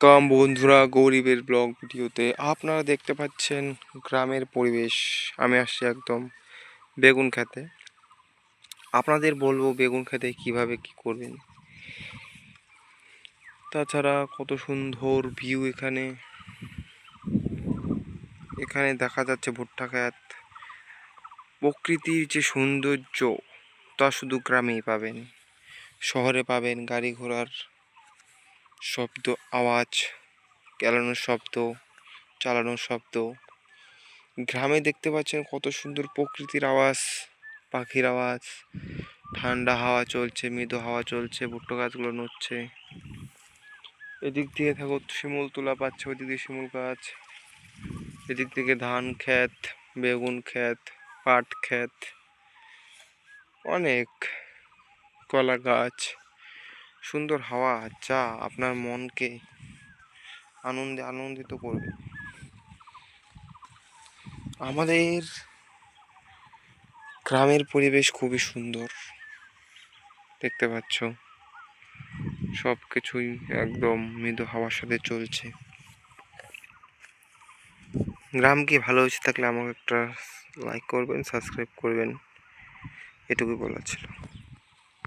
কাম বন্ধুরা গরিবের ব্লগ ভিডিওতে। আপনারা দেখতে পাচ্ছেন গ্রামের পরিবেশ। আমি আসছি একদম বেগুন খেতে। আপনাদের বলব বেগুন খেতে কীভাবে কি করবেন? তাছাড়া কত সুন্দর ভিউ এখানে। এখানে দেখা যাচ্ছে ভুট্টা ক্ষেত প্রকৃতির যে সৌন্দর্য, তা শুধু গ্রামেই পাবেন। শহরে পাবেন গাড়ি ঘোড়ার শব্দ, আওয়াজ চালানোর শব্দ চালানোর শব্দ। গ্রামে দেখতে পাচ্ছেন কত সুন্দর প্রকৃতির আওয়াজ, পাখির আওয়াজ। ঠান্ডা হাওয়া চলছে, মৃদু হাওয়া চলছে, ভুট্টো গাছগুলো নড়ছে। এদিক দিয়ে থাকো শিমুল তোলা পাচ্ছে, ওদিক দিয়ে শিমুল গাছ। এদিক থেকে ধান ক্ষেত, বেগুন ক্ষেত, পাট ক্ষেত, অনেক কলা গাছ। সুন্দর হাওয়া, যা আপনার মনকে আনন্দে আনন্দিত করবে। আমাদের গ্রামের পরিবেশ খুবই সুন্দর। দেখতে পাচ্ছ? সব কিছুই একদম মৃদু হাওয়ার সাথে চলছে। গ্রামকে ভালোবেসে থাকলে আমাকে একটা লাইক করবেন সাবস্ক্রাইব করবেন। এটুকুই বলার ছিল।